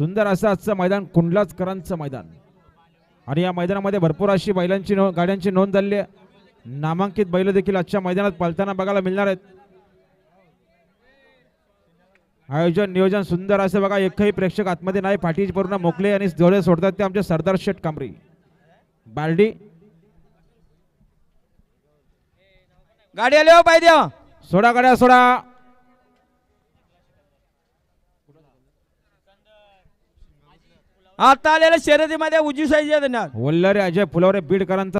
सुंदर असं आजचं मैदान कुंडलाचकरांचं मैदान. आणि या मैदानामध्ये भरपूर अशी बैलांची नो गाड्यांची नोंद झालेली आहे. नामांकित बैल देखील आजच्या मैदानात पळताना बघायला मिळणार आहेत. आयोजन नियोजन सुंदर असं बघा एकही प्रेक्षक आतमध्ये नाही. पाठी पूर्ण मोकळे आणि जोडे सोडतात ते आमचे सरदार शेठ कांबरी. बालडी. गाडी आली हो पाहिजे सोडा गाड्या सोडा. आता आलेल्या शर्यतीमध्ये उजी साईज धन्यवाद. वल्लारे अजय फुलावरे बीडकरांचा